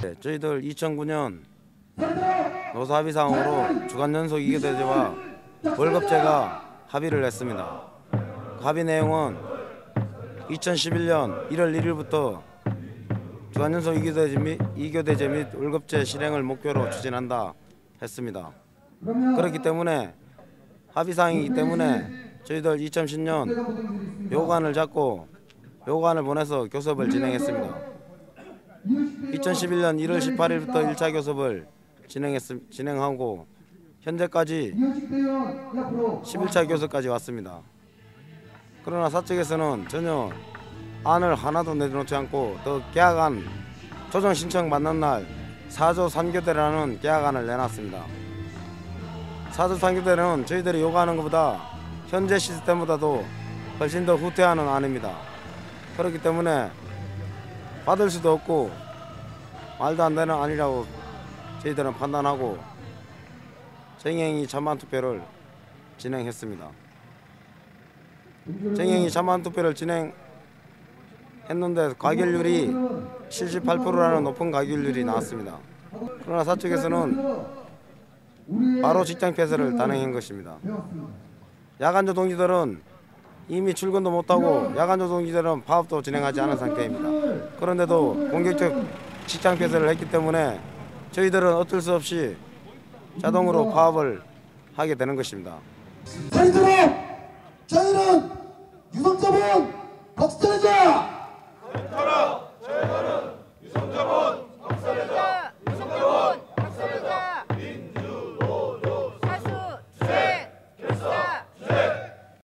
저희들 2009년 노사 합의사항으로 주간 연속 이교대제와 월급제가 합의를 했습니다. 그 합의 내용은 2011년 1월 1일부터 주간 연속 이교대제 및, 및 월급제 실행을 목표로 추진한다 했습니다. 그렇기 때문에 합의사항이기 때문에 저희들 2010년 요관을 잡고 요관을 보내서 교섭을 진행했습니다. 2011년 1월 18일부터 1차 교섭을 진행했, 진행하고 현재까지 11차 교섭까지 왔습니다. 그러나 사측에서는 전혀 안을 하나도 내놓지 않고 더 계약안 조정 신청 받는 날 4조 3교대라는 계약안을 내놨습니다. 4조 3교대는 저희들이 요구하는 것보다 현재 시스템보다도 훨씬 더 후퇴하는 안입니다. 그렇기 때문에 받을 수도 없고 말도 안 되는 아니라고 저희들은 판단하고 정행이 찬반 투표를 진행했습니다. 정행이 찬반 투표를 진행했는데 가결률이 78%라는 높은 가결률이 나왔습니다. 그러나 사측에서는 바로 직장 폐쇄를 단행한 것입니다. 야간조 동지들은 이미 출근도 못하고 야간조 동지들은 파업도 진행하지 않은 상태입니다. 그런데도 공격적 직장 폐쇄를 했기 때문에 저희들은 어쩔 수 없이 자동으로 파업을 하게 되는 것입니다.